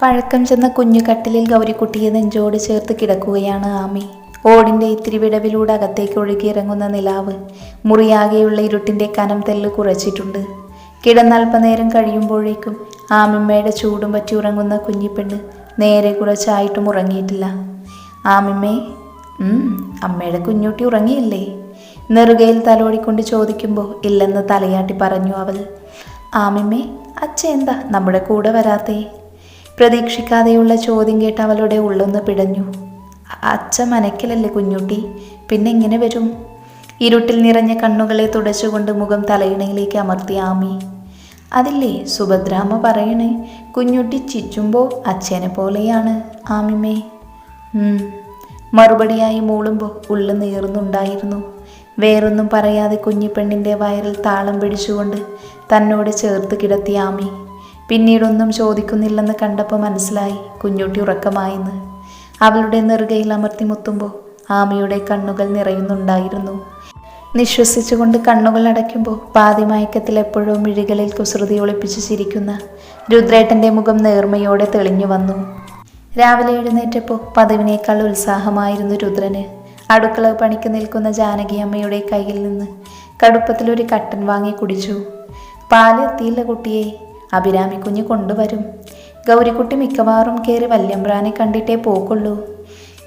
പഴക്കം ചെന്ന കുഞ്ഞുകട്ടിലിൽ ഗൗരിക്കുട്ടിയെ നെഞ്ചോട് ചേർത്ത് കിടക്കുകയാണ് ആമി. ഓടിന്റെ ഇത്തിരി വിടവിലൂടെ അകത്തേക്ക് ഒഴുകിയിറങ്ങുന്ന നിലാവ് മുറിയാകെയുള്ള ഇരുട്ടിന്റെ കനം തെല്ല് കുറച്ചിട്ടുണ്ട്. കിടന്നൽപ്പനേരം കഴിയുമ്പോഴേക്കും ആമിമ്മയുടെ ചൂടും പറ്റി ഉറങ്ങുന്ന കുഞ്ഞിപ്പെണ്ണ് നേരെ കുറച്ചായിട്ടും ഉറങ്ങിയിട്ടില്ല. ആമിമ്മേ അമ്മയുടെ കുഞ്ഞുട്ടി ഉറങ്ങിയില്ലേ നെറുകയിൽ തലോടിക്കൊണ്ട് ചോദിക്കുമ്പോൾ ഇല്ലെന്ന് തലയാട്ടി പറഞ്ഞു അവൾ. ആമിമ്മേ അച്ഛ എന്താ നമ്മുടെ കൂടെ വരാത്തേ? പ്രതീക്ഷിക്കാതെയുള്ള ചോദ്യം കേട്ട് അവളുടെ ഉള്ളൊന്ന് പിടഞ്ഞു. "അ- അച്ഛ മനക്കിലല്ലേ കുഞ്ഞുട്ടി? പിന്നെ എങ്ങനെ വരും? ഇരുട്ടിൽ നിറഞ്ഞ കണ്ണുകളെ തുടച്ചുകൊണ്ട് മുഖം തലയിണയിലേക്ക് അമർത്തി ആമി. അതില്ലേ സുഭദ്രാമ്മ പറയണേ കുഞ്ഞുട്ടി ചിച്ചുമ്പോൾ അച്ഛനെ പോലെയാണ് ആമിമേ. മറുപടിയായി മൂളുമ്പോൾ ഉള്ളു നീറുന്നുണ്ടായിരുന്നു. വേറൊന്നും പറയാതെ കുഞ്ഞിപ്പെണ്ണിന്റെ വയറിൽ താളം പിടിച്ചുകൊണ്ട് തന്നോട് ചേർത്ത് കിടത്തി ആമി. പിന്നീടൊന്നും ചോദിക്കുന്നില്ലെന്ന് കണ്ടപ്പോൾ മനസ്സിലായി കുഞ്ഞുട്ടി ഉറക്കമായെന്ന്. അവളുടെ നെറുകയിൽ അമർത്തി മുത്തുമ്പോൾ ആമിയുടെ കണ്ണുകൾ നിറയുന്നുണ്ടായിരുന്നു. നിശ്വസിച്ചുകൊണ്ട് കണ്ണുകൾ അടയ്ക്കുമ്പോൾ പാതിമയക്കത്തിൽ എപ്പോഴും മിഴികളിൽ കുസൃതി ഒളിപ്പിച്ച് ചിരിക്കുന്ന രുദ്രേട്ടന്റെ മുഖം നേർമയോടെ തെളിഞ്ഞു വന്നു. രാവിലെ എഴുന്നേറ്റപ്പോൾ പതിവിനേക്കാൾ ഉത്സാഹമായിരുന്നു രുദ്രന്. അടുക്കള പണിക്ക് നിൽക്കുന്ന ജാനകി അമ്മയുടെ കയ്യിൽ നിന്ന് കടുപ്പത്തിലൊരു കട്ടൻ വാങ്ങി കുടിച്ചു. പാൽ എത്തിയില്ല കുട്ടിയെ. അഭിരാമി കുഞ്ഞ് കൊണ്ടുവരും. ഗൗരിക്കുട്ടി മിക്കവാറും കയറി വല്യമ്പ്രാനെ കണ്ടിട്ടേ പോക്കുള്ളൂ.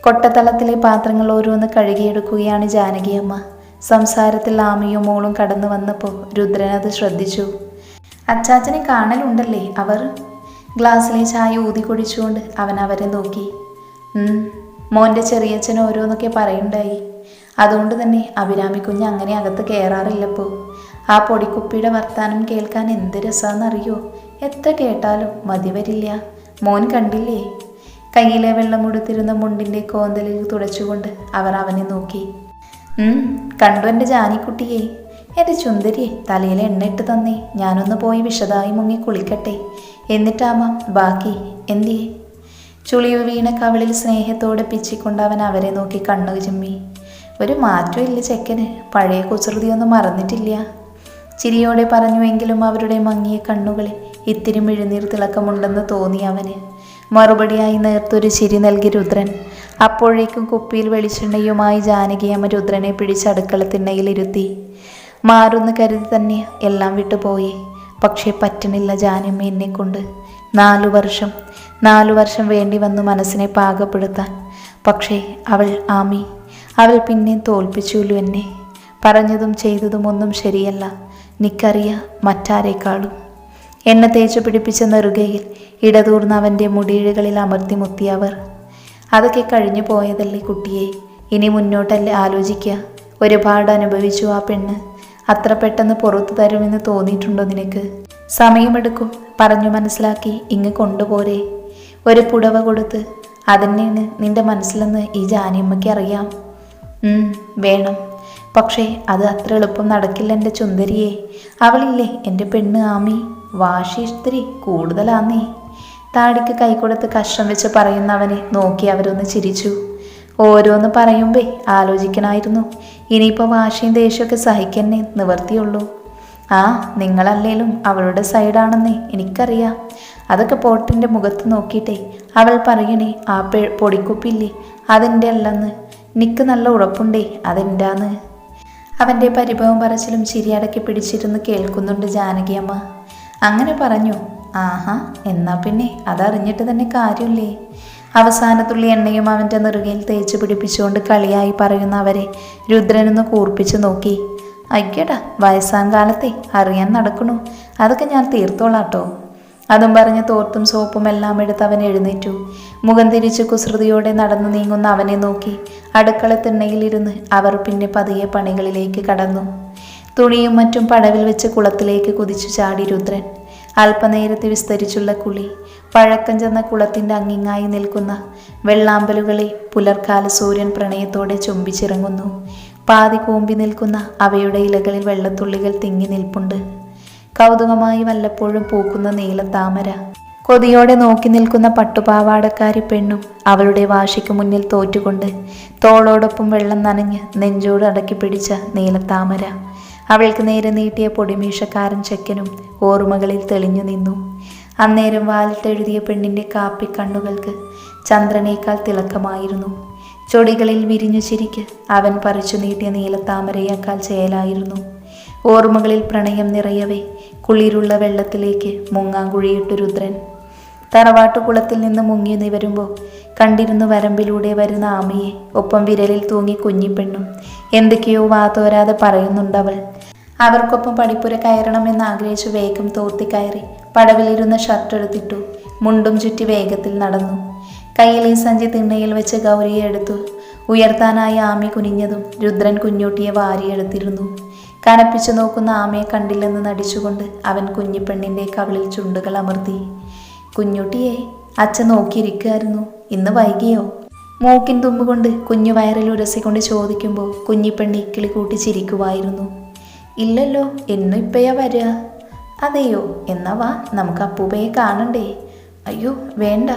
കൊട്ടത്തളത്തിലെ പാത്രങ്ങൾ ഓരോന്ന് കഴുകിയെടുക്കുകയാണ് ജാനകിയമ്മ സംസാരത്തിൽ ആമിയും മോളും കടന്നു വന്നപ്പോൾ രുദ്രൻ അത് ശ്രദ്ധിച്ചു. അച്ചാച്ചനെ കാണലുണ്ടല്ലേ അവർ? ഗ്ലാസ്സിലെ ചായ ഊതി കുടിച്ചുകൊണ്ട് അവൻ അവരെ നോക്കി. "ഉം, മോന്റെ ചെറിയച്ഛൻ ഓരോന്നൊക്കെ പറയുണ്ടായി. അതുകൊണ്ട് തന്നെ അഭിരാമി കുഞ്ഞ് അങ്ങനെ അകത്ത് കയറാറില്ലപ്പോൾ ആ പൊടിക്കുപ്പിയുടെ വർത്താനം കേൾക്കാൻ എന്ത് രസാന്നറിയോ? എത്ര കേട്ടാലും മതി വരില്ല. മോൻ കണ്ടില്ലേ? കയ്യിലെ വെള്ളം കൊടുത്തിരുന്ന മുണ്ടിന്റെ കോന്തലിൽ തുടച്ചുകൊണ്ട് അവർ അവനെ നോക്കി. കണ്ടു എന്റെ ജാനിക്കുട്ടിയെ. എന്റെ ചുന്ദരിയെ തലയിൽ എണ്ണയിട്ട് തന്നേ. ഞാനൊന്ന് പോയി വിശദായി മുങ്ങി കുളിക്കട്ടെ. എന്നിട്ടാമാം ബാക്കി എന്തിയെ? ചുളിയു വീണ കവളിൽ സ്നേഹത്തോടെ പിച്ചിക്കൊണ്ട് അവൻ അവരെ നോക്കി കണ്ണു ചിമ്മി ഒരു മാറ്റമില്ല ചെക്കന്. പഴയ കുസൃതിയൊന്നും മറന്നിട്ടില്ല. ചിരിയോടെ പറഞ്ഞുവെങ്കിലും അവരുടെ മങ്ങിയ കണ്ണുകളിൽ ഇത്തിരി മിഴുനീർ തിളക്കമുണ്ടെന്ന് തോന്നി അവന്. മറുപടിയായി നേർത്തൊരു ചിരി നൽകി രുദ്രൻ. അപ്പോഴേക്കും കുപ്പിയിൽ വെളിച്ചെണ്ണയുമായി ജാനകിയമ്മ രുദ്രനെ പിടിച്ച് അടുക്കള തിണ്ണയിലിരുത്തി മാറുന്ന് കരുതി തന്നെ എല്ലാം വിട്ടുപോയി. പക്ഷേ പറ്റണില്ല ജാനമ്മ എന്നെ കൊണ്ട് നാലു വർഷം നാലു വർഷം വേണ്ടി വന്നു മനസ്സിനെ പാകപ്പെടുത്താൻ. പക്ഷേ അവൾ ആമി. അവൾ പിന്നെ തോൽപ്പിച്ചുള്ളൂ എന്നെ. പറഞ്ഞതും ചെയ്തതും ഒന്നും ശരിയല്ല. നിക്കറിയ മറ്റാരേക്കാളും. എന്നെ തേച്ചു പിടിപ്പിച്ച നെറുകയിൽ ഇടതൂർന്ന അവന്റെ മുടിയിഴകളിൽ അമർത്തി മുത്തിയവർ അതൊക്കെ കഴിഞ്ഞു പോയതല്ലേ കുട്ടിയെ. ഇനി മുന്നോട്ടല്ലേ ആലോചിക്കുക ഒരുപാട് അനുഭവിച്ചു ആ പെണ്ണ്. അത്ര പെട്ടെന്ന് പുറത്തു തരുമെന്ന് തോന്നിയിട്ടുണ്ടോ നിനക്ക്? സമയമെടുക്കും. പറഞ്ഞു മനസ്സിലാക്കി ഇങ്ങ് കൊണ്ടുപോരെ. ഒരു പുടവ കൊടുത്ത് അതന്നെയാണ് നിന്റെ മനസ്സിലെന്ന് ഈ ജാനിയമ്മയ്ക്ക് അറിയാം. വേണം. പക്ഷേ അത് അത്ര എളുപ്പം നടക്കില്ല എന്റെ ചുന്ദരിയെ. അവളില്ലേ എന്റെ പെണ്ണ് ആമി? വാശി ഇത്തിരി കൂടുതലാന്നേ. താടിക്ക് കൈകൊടുത്ത് കഷ്ടം വെച്ച് പറയുന്നവനെ നോക്കി അവരൊന്ന് ചിരിച്ചു. ഓരോന്ന് പറയുമ്പേ ആലോചിക്കണമായിരുന്നു ഇനിയിപ്പോൾ വാശിയും ദേഷ്യമൊക്കെ സഹിക്കന്നെ നിവർത്തിയുള്ളൂ. ആ നിങ്ങളല്ലേലും അവളുടെ സൈഡാണെന്നേ എനിക്കറിയാം. അതൊക്കെ പോട്ടിന്റെ മുഖത്ത് നോക്കിയിട്ടേ അവൾ പറയണേ ആ പൊടിക്കുപ്പില്ലേ അതെന്റെ അല്ലെന്ന് നിക്ക് നല്ല ഉറപ്പുണ്ടേ അതെന്റാന്ന് അവന്റെ പരിഭവം പറച്ചിലും ചിരിയടക്കി പിടിച്ചിരുന്ന് കേൾക്കുന്നുണ്ട് ജാനകിയമ്മ അങ്ങനെ പറഞ്ഞു ആഹാ എന്നാ പിന്നെ അതറിഞ്ഞിട്ട് തന്നെ കാര്യമില്ലേ? അവസാനത്തുള്ളി എണ്ണയും അവന്റെ നെറുകയിൽ തേച്ച് പിടിപ്പിച്ചുകൊണ്ട് കളിയായി പറയുന്ന അവരെ രുദ്രനൊന്ന് കൂർപ്പിച്ചു നോക്കി. അയ്യടാ വയസ്സാം കാലത്തെ അറിയാൻ നടക്കണു. അതൊക്കെ ഞാൻ തീർത്തോളാട്ടോ അതും പറഞ്ഞ് തോർത്തും സോപ്പും എല്ലാം എടുത്ത് അവൻ എഴുന്നേറ്റു. മുഖം തിരിച്ച് കുസൃതിയോടെ നടന്നു നീങ്ങുന്ന അവനെ നോക്കി അടുക്കള തിണ്ണയിലിരുന്ന് അവർ പിന്നെ പതിയെ പണികളിലേക്ക് കടന്നു. തുണിയും മറ്റും പടവിൽ വെച്ച് കുളത്തിലേക്ക് കുതിച്ചു ചാടി രുദ്രൻ. അല്പനേരത്തെ വിസ്തരിച്ചുള്ള കുളി. പഴക്കം ചെന്ന കുളത്തിന്റെ അങ്ങിങ്ങായി നിൽക്കുന്ന വെള്ളാമ്പലുകളെ പുലർക്കാല സൂര്യൻ പ്രണയത്തോടെ ചുംബിച്ചിറങ്ങുന്നു. പാതി കൂമ്പി നിൽക്കുന്ന അവയുടെ ഇലകളിൽ വെള്ളത്തുള്ളികൾ തിങ്ങി നിൽപ്പുണ്ട്. കൗതുകമായി വല്ലപ്പോഴും പൂക്കുന്ന നീലത്താമര കൊതിയോടെ നോക്കി നിൽക്കുന്ന പട്ടുപാവാടക്കാരി പെണ്ണും അവളുടെ വാശിക്ക് മുന്നിൽ തോറ്റുകൊണ്ട് തോളോടൊപ്പം വെള്ളം നനഞ്ഞ് നെഞ്ചോട് അടക്കി പിടിച്ച നീലത്താമര അവൾക്ക് നേരെ നീട്ടിയ പൊടിമീശക്കാരൻ ചെക്കനും ഓർമ്മകളിൽ തെളിഞ്ഞു നിന്നു. അന്നേരം വാലിട്ടെഴുതിയ പെണ്ണിന്റെ കാപ്പി കണ്ണുകൾക്ക് ചന്ദ്രനേക്കാൾ തിളക്കമായിരുന്നു. ചൊടികളിൽ വിരിഞ്ഞു ചിരിക്ക് അവൻ പറിച്ചു നീട്ടിയ നീലത്താമരയേക്കാൾ ചേലായിരുന്നു. ഓർമ്മകളിൽ പ്രണയം നിറയവേ കുളിരുള്ള വെള്ളത്തിലേക്ക് മുങ്ങാങ്കുഴിയിട്ട് രുദ്രൻ. തറവാട്ടുകുളത്തിൽ നിന്ന് മുങ്ങി നിവരുമ്പോൾ കണ്ടിരുന്നു വരമ്പിലൂടെ വരുന്ന ആമയെ. ഒപ്പം വിരലിൽ തൂങ്ങി കുഞ്ഞിപ്പെണ്ണും. എന്തൊക്കെയോ വാതോരാതെ പറയുന്നുണ്ടവൾ. അവർക്കൊപ്പം പടിപ്പുര കയറണമെന്ന് ആഗ്രഹിച്ച് വേഗം തോർത്തി കയറി പടവിലിരുന്ന ഷർട്ട് എടുത്തിട്ടു മുണ്ടും ചുറ്റി വേഗത്തിൽ നടന്നു. കയ്യിലെ സഞ്ചി തിണ്ണയിൽ വെച്ച് ഗൗരിയെ എടുത്തു. ഉയർത്താനായി ആമി കുനിഞ്ഞതും രുദ്രൻ കുഞ്ഞൂട്ടിയെ വാരിയെടുത്തിരുന്നു. കനപ്പിച്ചു നോക്കുന്ന ആമയെ കണ്ടില്ലെന്ന് നടിച്ചുകൊണ്ട് അവൻ കുഞ്ഞിപ്പെണ്ണിന്റെ കവിളിൽ ചുണ്ടുകൾ അമർത്തി. കുഞ്ഞുട്ടിയെ അച്ഛൻ നോക്കിയിരിക്കുമായിരുന്നു ഇന്ന് വൈകിയോ? മൂക്കിൻ തുമ്പുകൊണ്ട് കുഞ്ഞു വയറിൽ ഉരസിക്കൊണ്ട് ചോദിക്കുമ്പോൾ കുഞ്ഞിപ്പെണ്ണി ഇക്കിളി കൂട്ടി ചിരിക്കുമായിരുന്നു ഇല്ലല്ലോ എന്നും ഇപ്പയാ വരിക അതെയോ എന്നാ വാ നമുക്ക് അപ്പൂപ്പയെ കാണണ്ടേ. അയ്യോ വേണ്ട.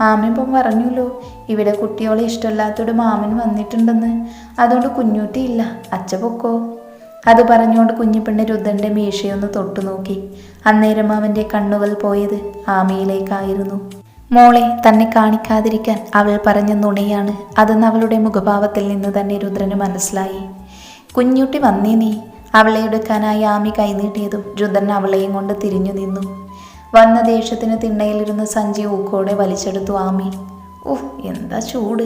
ആമിപ്പം പറഞ്ഞല്ലോ ഇവിടെ കുട്ടിയോളെ ഇഷ്ടമില്ലാത്തോട് മാമൻ വന്നിട്ടുണ്ടെന്ന്. അതുകൊണ്ട് കുഞ്ഞൂട്ടിയില്ല അച്ഛ പൊക്കോ. അത് പറഞ്ഞുകൊണ്ട് കുഞ്ഞിപ്പെണ്ണ് രുദ്രന്റെ മീശയൊന്ന് തൊട്ടു നോക്കി. അന്നേരം അവന്റെ കണ്ണുകൾ പോയത് ആമയിലേക്കായിരുന്നു. മോളെ തന്നെ കാണിക്കാതിരിക്കാൻ അവൾ പറഞ്ഞ നുണയാണ്. അതെന്ന് അവളുടെ മുഖഭാവത്തിൽ നിന്ന് തന്നെ രുദ്രന് മനസ്സിലായി. കുഞ്ഞുട്ടി വന്നേ നീ. അവളെ എടുക്കാനായി ആമി കൈനീട്ടിയതും രുദ്രൻ അവളെയും കൊണ്ട് തിരിഞ്ഞു നിന്നു. വന്ന ദേഷ്യത്തിന് തിണ്ണയിലിരുന്ന് സഞ്ചി ഊക്കോടെ വലിച്ചെടുത്തു ആമി. ഉഹ് എന്താ ചൂട്?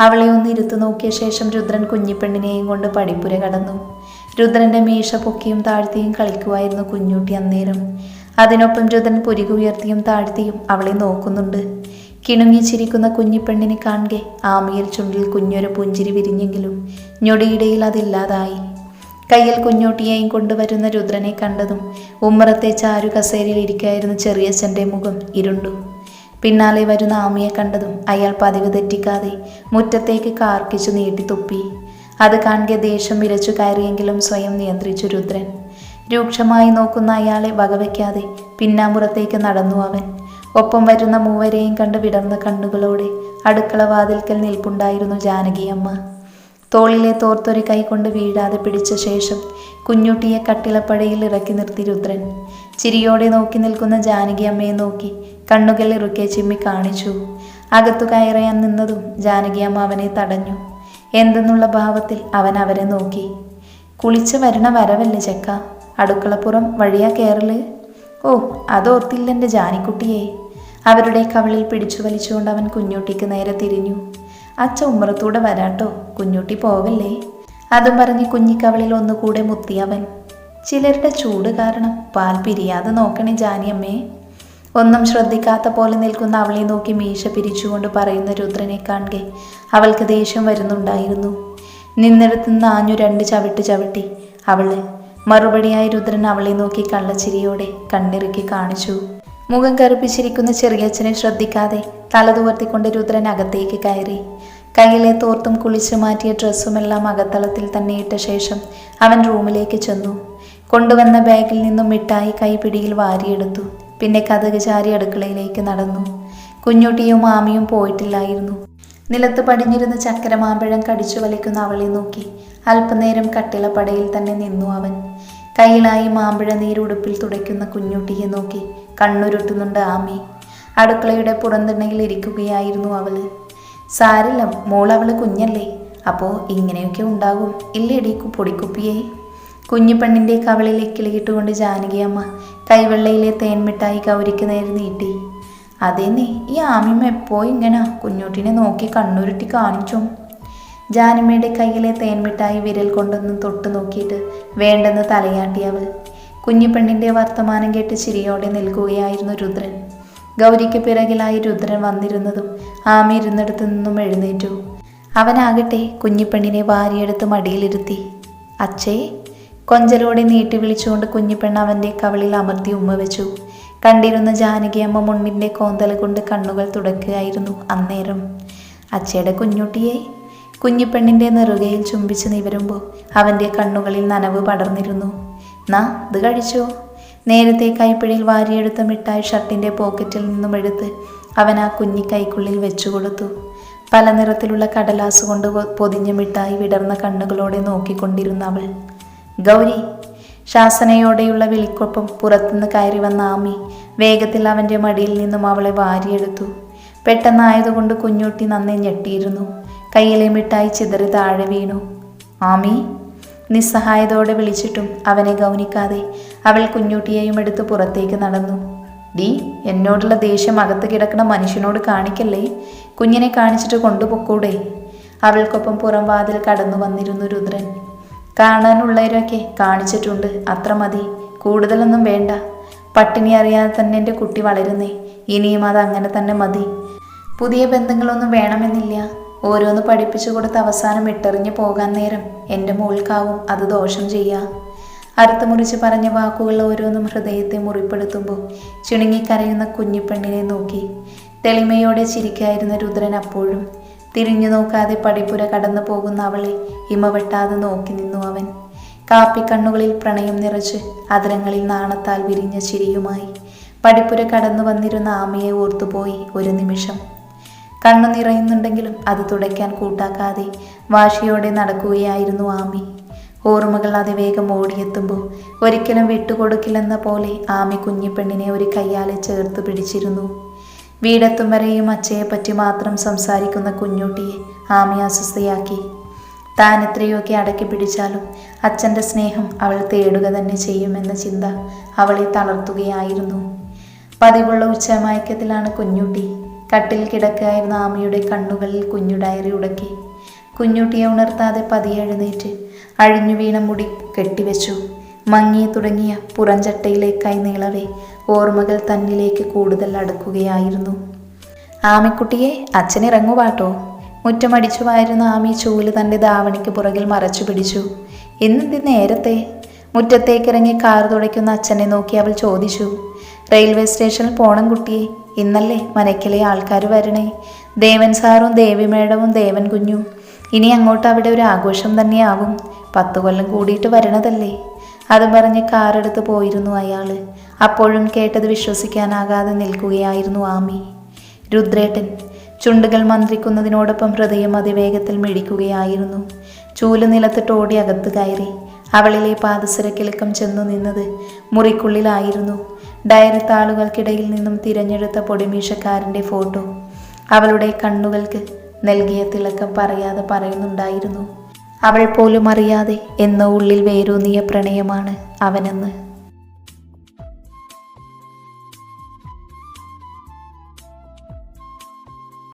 അവളെ ഒന്ന് ഇരുത്തു നോക്കിയ ശേഷം രുദ്രൻ കുഞ്ഞിപ്പെണ്ണിനെയും കൊണ്ട് പടിപ്പുര കടന്നു. രുദ്രന്റെ മീശ പൊക്കിയും താഴ്ത്തിയും കളിക്കുമായിരുന്നു കുഞ്ഞൂട്ടി അന്നേരം. അതിനൊപ്പം രുദ്രൻ പുരികു ഉയർത്തിയും താഴ്ത്തിയും അവളെ നോക്കുന്നുണ്ട്. കിണുങ്ങി ചിരിക്കുന്ന കുഞ്ഞിപ്പെണ്ണിനെ കാണുക ആമിയൽ ചുണ്ടിൽ കുഞ്ഞൊരു പുഞ്ചിരി വിരിഞ്ഞെങ്കിലും ഞൊടിയിടയിൽ അതില്ലാതായി. കയ്യിൽ കുഞ്ഞോട്ടിയെയും കൊണ്ടുവരുന്ന രുദ്രനെ കണ്ടതും ഉമ്മറത്തെ ചാരു കസേരയിൽ ഇരിക്കായിരുന്ന ചെറിയച്ഛന്റെ മുഖം ഇരുണ്ടു. പിന്നാലെ വരുന്ന ആമിയെ കണ്ടതും അയാൾ പതിവ് തെറ്റിക്കാതെ മുറ്റത്തേക്ക് കാർക്കിച്ചു നീട്ടി തുപ്പി. അത് കാണുക ദേഷ്യം വിരച്ചു കയറിയെങ്കിലും സ്വയം നിയന്ത്രിച്ചു രുദ്രൻ. രൂക്ഷമായി നോക്കുന്ന അയാളെ വകവയ്ക്കാതെ പിന്നാമ്പുറത്തേക്ക് നടന്നു അവൻ. ഒപ്പം വരുന്ന മൂവരെയും കണ്ട് വിടർന്ന കണ്ണുകളോടെ അടുക്കള വാതിൽക്കൽ നിൽപ്പുണ്ടായിരുന്നു ജാനകിയമ്മ തോളിലെ തോർത്തൊരു കൈകൊണ്ട് വീഴാതെ പിടിച്ച ശേഷം കുഞ്ഞുട്ടിയെ കട്ടിലപ്പടയിൽ ഇറക്കി നിർത്തി രുദ്രൻ. ചിരിയോടെ നോക്കി നിൽക്കുന്ന ജാനകി അമ്മയെ നോക്കി കണ്ണുകൾ ഇറുക്കെ ചിമ്മി കാണിച്ചു. അകത്തു കയറയാൻ നിന്നതും ജാനകിയമ്മ അവനെ തടഞ്ഞു. എന്തെന്നുള്ള ഭാവത്തിൽ അവൻ അവരെ നോക്കി. കുളിച്ച് വരണ വരവല്ലേ ചെക്ക? അടുക്കളപ്പുറം വഴിയാ കയറൽ ഓ അതോർത്തില്ലെന്റെ ജാനിക്കുട്ടിയെ. അവരുടെ കവളിൽ പിടിച്ചു വലിച്ചുകൊണ്ട് അവൻ കുഞ്ഞൂട്ടിക്ക് നേരെ തിരിഞ്ഞു. അച്ഛ ഉമ്മറത്തൂടെ വരാട്ടോ കുഞ്ഞൂട്ടി പോവല്ലേ? അതും പറഞ്ഞ് കുഞ്ഞിക്കവളിൽ ഒന്നുകൂടെ മുത്തിയവൻ ചിലരുടെ ചൂട് കാരണം പാൽ പിരിയാതെ നോക്കണേ ജാനിയമ്മേ. ഒന്നും ശ്രദ്ധിക്കാത്ത പോലെ നിൽക്കുന്ന അവളെ നോക്കി മീശ പിരിച്ചുകൊണ്ട് പറയുന്ന രുദ്രനെ കാണെ അവൾക്ക് ദേഷ്യം വരുന്നുണ്ടായിരുന്നു. നിന്നിടത്ത് ആഞ്ഞു രണ്ട് ചവിട്ട് ചവിട്ടി. അവൾ മറുപടിയായി രുദ്രൻ അവളെ നോക്കി കള്ളച്ചിരിയോടെ കണ്ണിറുക്കി കാണിച്ചു. മുഖം കറുപ്പിച്ചിരിക്കുന്ന ചെറിയച്ഛനെ ശ്രദ്ധിക്കാതെ തലതുവർത്തിക്കൊണ്ട് രുദ്രൻ അകത്തേക്ക് കയറി. കയ്യിലെ തോർത്തും കുളിച്ചു മാറ്റിയ ഡ്രസ്സുമെല്ലാം അകത്തളത്തിൽ തന്നെ ഇട്ട ശേഷം അവൻ റൂമിലേക്ക് ചെന്നു. കൊണ്ടുവന്ന ബാഗിൽ നിന്നും മിഠായി കൈപിടിയിൽ വാരിയെടുത്തു. പിന്നെ കഥക് ചാരി അടുക്കളയിലേക്ക് നടന്നു. കുഞ്ഞുട്ടിയും മാമിയും പോയിട്ടില്ലായിരുന്നു. നിലത്ത് പടിഞ്ഞിരുന്ന ചക്കരമാമ്പഴം കടിച്ചു വലിക്കുന്ന അവളെ നോക്കി. അല്പനേരം കട്ടിളപ്പടയിൽ തന്നെ നിന്നു അവൻ. കയ്യിലായി മാമ്പഴ നീരുടുപ്പിൽ തുടയ്ക്കുന്ന കുഞ്ഞുട്ടിയെ നോക്കി കണ്ണുരുട്ടുന്നുണ്ട് ആമി. അടുക്കളയുടെ പുറന്തിണ്ണയിൽ ഇരിക്കുകയായിരുന്നു അവൾ. സാരില്ല മോൾ അവൾ കുഞ്ഞല്ലേ. അപ്പോ ഇങ്ങനെയൊക്കെ ഉണ്ടാകും. ഇല്ലേടി പൊടിക്കുപ്പിയേ? കുഞ്ഞിപ്പെണ്ണിന്റെ കവളിൽ ജാനകി ജാനകിയമ്മ കൈവെള്ളയിലെ തേൻമിഠായി കൗരിക്ക് നേരെ നീട്ടി. അതേന്നേ ഈ ആമിമ്മ എപ്പോഴും ഇങ്ങനെ കുഞ്ഞുട്ടിനെ നോക്കി കണ്ണുരുട്ടി കാണിച്ചു? ജാനമ്മയുടെ കയ്യിലെ തേൻമിഠായി വിരൽ കൊണ്ടൊന്ന് തൊട്ടു നോക്കിയിട്ട് വേണ്ടെന്ന് തലയാട്ടി അവൾ. കുഞ്ഞിപ്പെണ്ണിന്റെ വർത്തമാനം കേട്ട് ചിരിയോടെ നിൽക്കുകയായിരുന്നു രുദ്രൻ. ഗൗരിക്ക് പിറകിലായി രുദ്രൻ വന്നിരുന്നതും ആമി ഇരുന്നിടത്തു നിന്നും എഴുന്നേറ്റു. അവനാകട്ടെ കുഞ്ഞിപ്പെണ്ണിനെ വാരിയെടുത്ത് മടിയിലിരുത്തി. അച്ഛേ കൊഞ്ചലോടെ നീട്ടി വിളിച്ചുകൊണ്ട് കുഞ്ഞിപ്പെണ്ണ അവന്റെ കവളിൽ അമർത്തി ഉമ്മ വെച്ചു. കണ്ടിരുന്ന ജാനകിയമ്മ മുണ്ണിന്റെ കോന്തല കൊണ്ട് കണ്ണുകൾ തുടക്കുകയായിരുന്നു അന്നേരം. അച്ഛയുടെ കുഞ്ഞുട്ടിയെ കുഞ്ഞിപ്പെണ്ണിന്റെ നെറുകയിൽ ചുംബിച്ച് നിവരുമ്പോൾ അവന്റെ കണ്ണുകളിൽ നനവ് പടർന്നിരുന്നു. നാ ഇത് കഴിച്ചോ? നേരത്തെ കൈപ്പിടിയിൽ വാരിയെടുത്ത മിഠായി ഷർട്ടിന്റെ പോക്കറ്റിൽ നിന്നും എടുത്ത് അവൻ ആ കുഞ്ഞി കൈക്കുള്ളിൽ വെച്ചു കൊടുത്തു. പല നിറത്തിലുള്ള കടലാസ് കൊണ്ട് പൊതിഞ്ഞ മിഠായി വിടർന്ന കണ്ണുകളോടെ നോക്കിക്കൊണ്ടിരുന്ന അവൾ ഗൗരി ശാസനയോടെയുള്ള വിളിക്കൊപ്പം പുറത്തുനിന്ന് കയറി വന്ന ആമി വേഗത്തിൽ അവന്റെ മടിയിൽ നിന്നും അവളെ വാരിയെടുത്തു. പെട്ടെന്നായതുകൊണ്ട് കുഞ്ഞുട്ടി നന്നെ ഞെട്ടിയിരുന്നു. കയ്യിലെ മിഠായി ചിതറി താഴെ വീണു. ആമി നിസ്സഹായതോടെ വിളിച്ചിട്ടും അവനെ ഗൗനിക്കാതെ അവൾ കുഞ്ഞുട്ടിയെയും എടുത്ത് പുറത്തേക്ക് നടന്നു. ഡി എന്നോടുള്ള ദേഷ്യം അകത്ത് കിടക്കുന്ന മനുഷ്യനോട് കാണിക്കല്ലേ? കുഞ്ഞിനെ കാണിച്ചിട്ട് കൊണ്ടുപോക്കൂടെ? അവൾക്കൊപ്പം പുറം വാതിൽ കടന്നു വന്നിരുന്നു രുദ്രൻ. കാണാനുള്ളവരൊക്കെ കാണിച്ചിട്ടുണ്ട്. അത്ര മതി. കൂടുതലൊന്നും വേണ്ട. പട്ടിണി അറിയാതെ തന്നെ എന്റെ കുട്ടി വളരുന്നേ. ഇനിയും അത് അങ്ങനെ തന്നെ മതി. പുതിയ ബന്ധങ്ങളൊന്നും വേണമെന്നില്ല. ഓരോന്ന് പഠിപ്പിച്ചു കൊടുത്ത് അവസാനം ഇട്ടെറിഞ്ഞു പോകാൻ നേരം എന്റെ മോൾക്കാവും അത് ദോഷം ചെയ്യുക അറുത്ത് മുറിച്ച് പറഞ്ഞ വാക്കുകൾ ഓരോന്നും ഹൃദയത്തെ മുറിപ്പെടുത്തുമ്പോൾ ചുണുങ്ങിക്കരയുന്ന കുഞ്ഞിപ്പെണ്ണിനെ നോക്കി തെളിമയോടെ ചിരിക്കായിരുന്ന രുദ്രൻ അപ്പോഴും തിരിഞ്ഞു നോക്കാതെ പടിപ്പുര കടന്നു പോകുന്ന അവളെ ഇമവെട്ടാതെ നോക്കി നിന്നു അവൻ. കാപ്പിക്കണ്ണുകളിൽ പ്രണയം നിറച്ച് അതിരങ്ങളിൽ നാണത്താൽ വിരിഞ്ഞ ചിരിയുമായി പടിപ്പുര കടന്നു വന്നിരുന്ന ആമയെ ഓർത്തുപോയി ഒരു നിമിഷം. കണ്ണു നിറയുന്നുണ്ടെങ്കിലും അത് തുടയ്ക്കാൻ കൂട്ടാക്കാതെ വാശിയോടെ നടക്കുകയായിരുന്നു ആമി. ഓർമ്മകൾ അതിവേഗം ഓടിയെത്തുമ്പോൾ ഒരിക്കലും വിട്ടുകൊടുക്കില്ലെന്ന പോലെ ആമി കുഞ്ഞിപ്പെണ്ണിനെ ഒരു കയ്യാലെ ചേർത്ത് പിടിച്ചിരുന്നു. വീടെത്തും വരെയും പറ്റി മാത്രം സംസാരിക്കുന്ന കുഞ്ഞുട്ടിയെ ആമി അസ്വസ്ഥയാക്കി. താൻ എത്രയൊക്കെ അടക്കി പിടിച്ചാലും അച്ഛന്റെ സ്നേഹം അവൾ തേടുക തന്നെ ചെയ്യുമെന്ന ചിന്ത അവളെ തളർത്തുകയായിരുന്നു. പതിവുള്ള ഉച്ചമയക്കത്തിലാണ് കുഞ്ഞുട്ടി. കട്ടിൽ കിടക്കായിരുന്ന ആമിയുടെ കണ്ണുകളിൽ കുഞ്ഞു ഡയറി ഉടക്കി. കുഞ്ഞുട്ടിയെ ഉണർത്താതെ പതിയെ എഴുന്നേറ്റ് അഴിഞ്ഞു വീണ മുടി കെട്ടിവെച്ചു. മങ്ങി തുടങ്ങിയ പുറഞ്ചട്ടയിലേക്കായി നീളവേ ഓർമ്മകൾ തന്നിലേക്ക് കൂടുതൽ അടുക്കുകയായിരുന്നു. ആമിക്കുട്ടിയെ അച്ഛൻ ഇറങ്ങുവാട്ടോ മുറ്റമടിച്ചു വായിരുന്ന ആമി ചൂൽ തന്റെ ധാവണിക്ക് പുറകിൽ മറച്ചു പിടിച്ചു. എന്നിത് നേരത്തെ? മുറ്റത്തേക്കിറങ്ങി കാർ തുടയ്ക്കുന്ന അച്ഛനെ നോക്കി അവൾ ചോദിച്ചു. റെയിൽവേ സ്റ്റേഷനിൽ പോണം കുട്ടിയെ. ഇന്നല്ലേ മനക്കിലെ ആൾക്കാർ വരണേ. ദേവൻ സാറും ദേവി മേഡവും ദേവൻ കുഞ്ഞും. ഇനി അങ്ങോട്ട് അവിടെ ഒരു ആഘോഷം തന്നെയാവും. പത്തു കൊല്ലം കൂടിയിട്ട് വരണതല്ലേ? അത് പറഞ്ഞ് കാറെടുത്ത് പോയിരുന്നു അയാൾ അപ്പോഴും കേട്ടത് വിശ്വസിക്കാനാകാതെ നിൽക്കുകയായിരുന്നു ആമി. രുദ്രേട്ടൻ ചുണ്ടുകൾ മന്ത്രിക്കുന്നതിനോടൊപ്പം ഹൃദയം അതിവേഗത്തിൽ മിടിക്കുകയായിരുന്നു ചൂൽ നിലത്തിട്ട് ഓടി അകത്ത് കയറി. അവളിലെ പാദസരക്കിളക്കം ചെന്നു നിന്നത് മുറിക്കുള്ളിലായിരുന്നു. ഡയറി താളുകൾക്കിടയിൽ നിന്നും തിരഞ്ഞെടുത്ത പൊടിമീശക്കാരന്റെ ഫോട്ടോ അവളുടെ കണ്ണുകൾക്ക് നൽകിയ തിളക്കം പറയാതെ പറയുന്നുണ്ടായിരുന്നു. അവൾ പോലും അറിയാതെ എന്നോ ഉള്ളിൽ വേരൂന്നിയ പ്രണയമാണ് അവനെന്ന്.